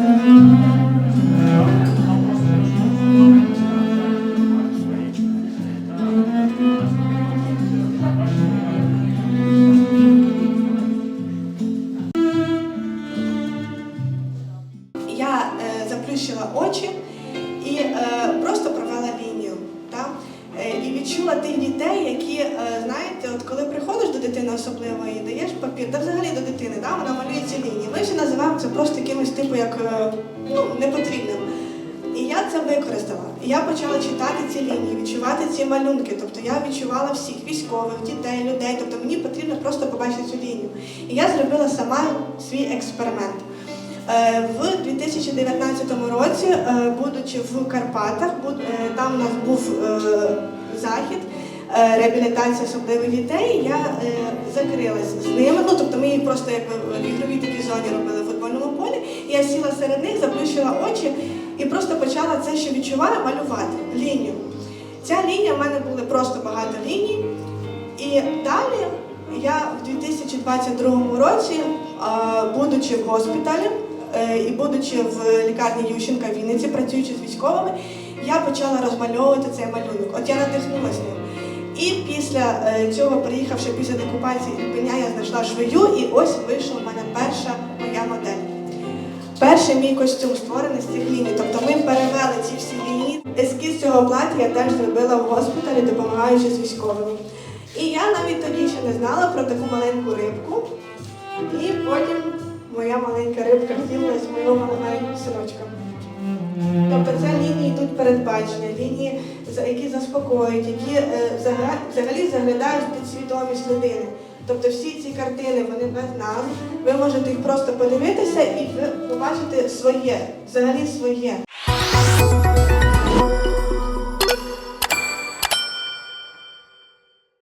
Я э, е, заплющила очі и е, просто відчула тих дітей, які, е, знаєте, от коли приходиш до дитини особливо і даєш папір, та взагалі до дитини, да, вона малює ці лінії. Ми ще називаємо це просто якимось типу як е, ну, непотрібним. І я це використала. І я почала читати ці лінії, відчувати ці малюнки. Тобто я відчувала всіх військових, дітей, людей. Тобто мені потрібно просто побачити цю лінію. І я зробила сама свій експеримент. Е, в 2019 році, будучи в Карпатах, там у нас був захід. е, Реабілітація особливих дітей, я е, закрилась з ними. Ну тобто ми їх просто якби в ігровій такій зоні робили в футбольному полі. І я сіла серед них, заплющила очі і просто почала це, що відчуваю, малювати лінію. Ця лінія в мене були просто багато ліній. І далі я в 2022 році, будучи в госпіталі е, і будучи в лікарні Ющенка в Вінниці, працюючи з військовими, я почала розмальовувати цей малюнок. От я надихнулася ним. І після е, цього, приїхавши після декупації Ірпеня, я знайшла швею, і ось вийшла в мене перша моя модель. Перший мій костюм створений з цих ліній. Тобто ми перевели ці всі лінії. Ескіз цього плаття я теж зробила в госпіталі, допомагаючи з військовими. І я навіть тоді ще не знала про таку маленьку рибку. І потім моя маленька рибка втілилась в моєго маленького синочка. Тобто це лінії передбачення, лінії, які заспокоюють, які е, взагалі заглядають під свідомість людини. Тобто всі ці картини вони без назв. Ви можете їх просто подивитися і побачити своє, взагалі своє.